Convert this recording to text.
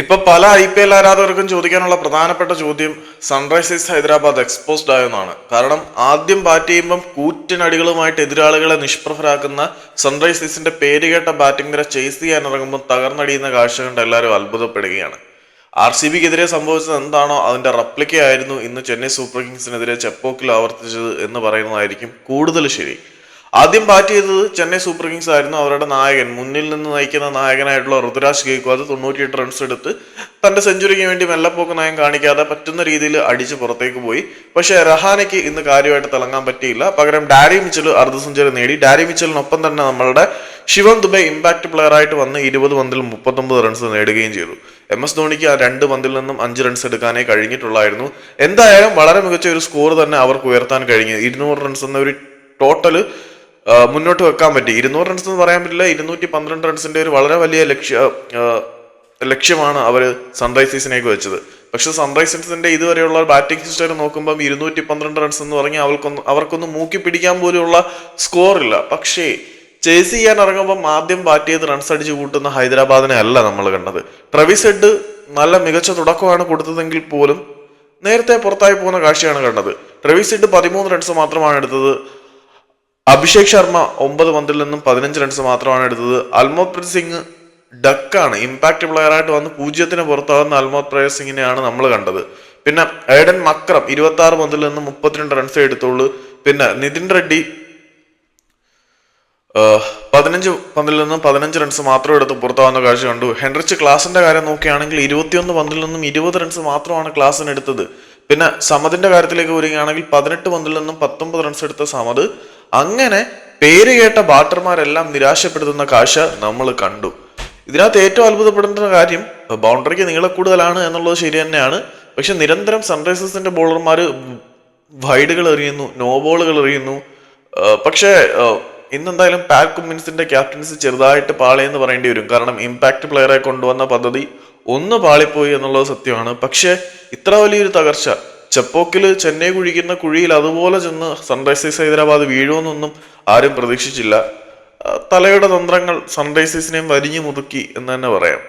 ഇപ്പൊ പല I P L ആരാധകർക്കും ചോദിക്കാനുള്ള പ്രധാനപ്പെട്ട ചോദ്യം സൺറൈസേഴ്സ് ഹൈദരാബാദ് എക്സ്പോസ്ഡ് ആയെന്നാണ് കാരണം ആദ്യം ബാറ്റ് ചെയ്യുമ്പം കൂറ്റിനടികളുമായിട്ട് എതിരാളികളെ നിഷ്പ്രഭരാക്കുന്ന സൺറൈസേഴ്സിന്റെ പേരുകേട്ട ബാറ്റിംഗ് നിര ചേസ് ചെയ്യാൻ ഇറങ്ങുമ്പോൾ തകർന്നടിയുന്ന കാഴ്ച കണ്ട് എല്ലാവരും അത്ഭുതപ്പെടുകയാണ്. ആർ സി ബിക്കെതിരെ സംഭവിച്ചത് എന്താണോ അതിന്റെ റെപ്ലിക്ക ആയിരുന്നു ഇന്ന് ചെന്നൈ സൂപ്പർ കിങ്സിനെതിരെ ചെപ്പോക്കിൽ ആവർത്തിച്ചത് എന്ന് പറയുന്നതായിരിക്കും കൂടുതൽ ശരി. ആദ്യം ബാറ്റ് ചെയ്തത് ചെന്നൈ സൂപ്പർ കിങ്സ് ആയിരുന്നു. അവരുടെ നായകൻ മുന്നിൽ നിന്ന് നയിക്കുന്ന നായകനായിട്ടുള്ള ഋതുരാജ് ഗെയ്ക്വാദ് തൊണ്ണൂറ്റിയെട്ട് റൺസ് എടുത്ത് തന്റെ സെഞ്ചുറിക്ക് വേണ്ടി മെല്ലപ്പോക്ക് നയം കാണിക്കാതെ പറ്റുന്ന രീതിയിൽ അടിച്ച് പുറത്തേക്ക് പോയി. പക്ഷേ രഹാനയ്ക്ക് ഇന്ന് കാര്യമായിട്ട് തിളങ്ങാൻ പറ്റിയില്ല. പകരം ഡാരി മിച്ചൽ അർദ്ധ സെഞ്ചുറി നേടി. ഡാരി മിച്ചലിനൊപ്പം തന്നെ നമ്മളുടെ ശിവം ദുബൈ ഇമ്പാക്ട് പ്ലെയർ ആയിട്ട് വന്ന് ഇരുപത് പന്തിൽ മുപ്പത്തൊമ്പത് റൺസ് നേടുകയും ചെയ്തു. എം എസ് ധോണിക്ക് ആ രണ്ട് പന്തിൽ നിന്നും അഞ്ച് റൺസ് എടുക്കാനേ കഴിഞ്ഞിട്ടുള്ളായിരുന്നു. എന്തായാലും വളരെ മികച്ച ഒരു സ്കോർ തന്നെ അവർക്ക് ഉയർത്താൻ കഴിഞ്ഞു. ഇരുന്നൂറ് റൺസ് എന്ന ഒരു ടോട്ടൽ ആ, മുന്നോട്ട് വെക്കാൻ പറ്റി. ഇരുന്നൂറ് റൺസ് എന്ന് പറയാൻ പറ്റില്ല ഇരുന്നൂറ്റി പന്ത്രണ്ട് റൺസിന്റെ ഒരു വളരെ വലിയ ലക്ഷ്യ ലക്ഷ്യമാണ് അവർ സൺറൈസേഴ്സിനേക്ക് വെച്ചത്. പക്ഷെ സൺറൈസേഴ്സിന്റെ ഇതുവരെയുള്ള ബാറ്റിംഗ് സിസ്റ്റം നോക്കുമ്പോൾ ഇരുന്നൂറ്റി പന്ത്രണ്ട് റൺസ് എന്ന് പറഞ്ഞാൽ അവർക്കൊന്നും അവർക്കൊന്നും മൂക്കി പിടിക്കാൻ പോലെയുള്ള സ്കോർ ഇല്ല. പക്ഷേ ചേസ് ചെയ്യാൻ ഇറങ്ങുമ്പം ആദ്യം ബാറ്റ് ചെയ്ത് റൺസ് അടിച്ച് കൂട്ടുന്ന ഹൈദരാബാദിനെ അല്ല നമ്മൾ കണ്ടത്. ട്രവിസ് ഹെഡ് നല്ല മികച്ച തുടക്കമാണ് കൊടുത്തതെങ്കിൽ പോലും നേരത്തെ പുറത്തായി പോകുന്ന കാഴ്ചയാണ് കണ്ടത്. ട്രവിസ് ഹെഡ് പതിമൂന്ന് റൺസ് മാത്രമാണ് എടുത്തത്. അഭിഷേക് ശർമ്മ ഒമ്പത് പന്തിൽ നിന്നും പതിനഞ്ച് റൺസ് മാത്രമാണ് എടുത്തത്. അൽമോത് സിംഗ് ഡക്കാണ്. ഇമ്പാക്ട് പ്ലെയർ ആയിട്ട് വന്ന് പൂജ്യത്തിന് പുറത്താകുന്ന അൽമോത് പ്രയർ സിംഗിനെയാണ് നമ്മൾ കണ്ടത്. പിന്നെ ഏഡൻ മക്രം ഇരുപത്തി ആറ് പന്തിൽ നിന്നും മുപ്പത്തിരണ്ട് റൺസേ എടുത്തുള്ളൂ. പിന്നെ നിതിൻ റെഡ്ഡി പതിനഞ്ച് പന്തിൽ നിന്നും പതിനഞ്ച് റൺസ് മാത്രം എടുത്ത് പുറത്താവുന്ന കാഴ്ച കണ്ടു. ഹെൻറിച്ച് ക്ലാസിന്റെ കാര്യം നോക്കുകയാണെങ്കിൽ ഇരുപത്തിയൊന്ന് പന്തിൽ നിന്നും ഇരുപത് റൺസ് മാത്രമാണ് ക്ലാസ്സിന് എടുത്തത്. പിന്നെ സമതിന്റെ കാര്യത്തിലേക്ക് വരികയാണെങ്കിൽ പതിനെട്ട് പന്തിൽ നിന്നും പത്തൊമ്പത് റൺസ് എടുത്ത സമത് അങ്ങനെ പേര് കേട്ട ബാറ്റർമാരെല്ലാം നിരാശപ്പെടുത്തുന്ന കാഴ്ച നമ്മൾ കണ്ടു. ഇതിനകത്ത് ഏറ്റവും അത്ഭുതപ്പെടുന്ന കാര്യം ബൗണ്ടറിക്ക് നീള കൂടുതലാണ് എന്നുള്ളത് ശരി തന്നെയാണ്. പക്ഷെ നിരന്തരം സൺറൈസേഴ്സിന്റെ ബോളർമാർ വൈഡുകൾ എറിയുന്നു നോ ബോളുകൾ എറിയുന്നു. പക്ഷേ ഇന്നെന്തായാലും പാക് കുമ്മിൻസിന്റെ ക്യാപ്റ്റൻസി ചെറുതായിട്ട് പാളിയെന്ന് പറയേണ്ടി വരും. കാരണം ഇമ്പാക്ട് പ്ലെയറെ കൊണ്ടുവന്ന പദ്ധതി ഒന്ന് പാളിപ്പോയി എന്നുള്ളത് സത്യമാണ്. പക്ഷേ ഇത്ര വലിയൊരു തകർച്ച ചെപ്പോക്കിൽ ചെന്നൈ കുഴിക്കുന്ന കുഴിയിൽ അതുപോലെ ചെന്ന് സൺറൈസേഴ്സ് ഹൈദരാബാദ് വീഴുമെന്നൊന്നും ആരും പ്രതീക്ഷിച്ചില്ല. തലയുടെ തന്ത്രങ്ങൾ സൺറൈസേഴ്സിനെയും വരിഞ്ഞു മുതുക്കി എന്ന് തന്നെ പറയാം.